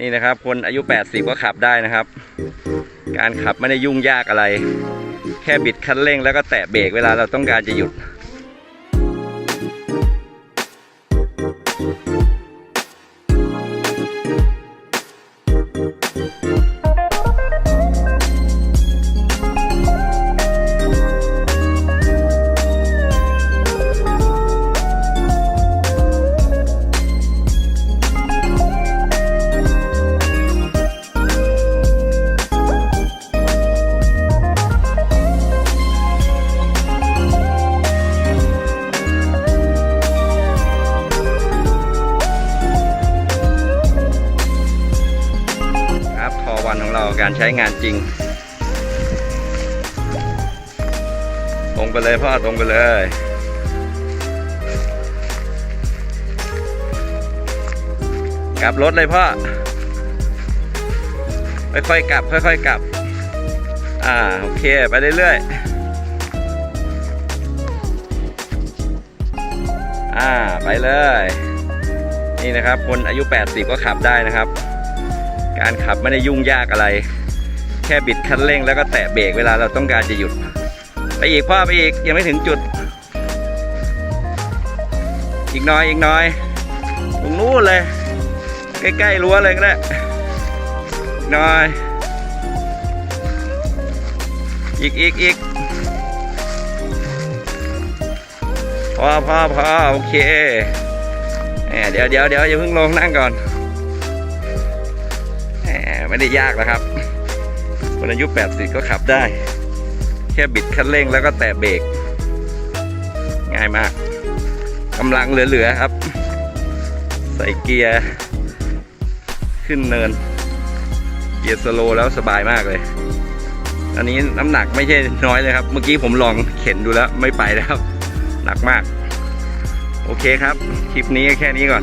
นี่นะครับ คนอายุ 80 ก็ขับได้นะครับ การขับไม่ได้ยุ่งยากอะไร แค่บิดคันเร่งแล้วก็แตะเบรกเวลาเราต้องการจะหยุด รของเราการใช้งานจริง ตรงไปเลยพ่อตรงไปเลยกลับรถเลยพ่อ ค่อยๆกลับ ค่อยๆกลับ อ่า โอเค ไปเรื่อยๆ อ่า ไปเลย นี่นะครับ คนอายุ 80 ก็ขับได้นะครับ การขับไม่ได้ยุ่งยากอะไร แค่บิดคันเร่งแล้วก็แตะเบรกเวลาเราต้องการจะหยุด ไปอีกพ่อไปอีกยังไม่ถึงจุด อีกน้อยอีกน้อยตรงนู้นเลย ใกล้ๆรั้วเลยก็ได้น้อย อีกอีกอีกพอพอพอโอเคเดี๋ยวเดี๋ยวเดี๋ยวอย่าเพิ่งลงนั่งก่อน ไม่ได้ยากนะครับ คนอายุ 80 ก็ขับได้ แค่บิดคันเร่งแล้วก็แตะเบรก ง่ายมากกำลังเหลือๆครับ ใส่เกียร์ ขึ้นเนิน เกียร์สโลแล้วสบายมากเลย อันนี้น้ำหนักไม่ใช่น้อยเลยครับ เมื่อกี้ผมลองเข็นดูแล้วไม่ไปแล้วหนักมาก โอเคครับ คลิปนี้แค่นี้ก่อน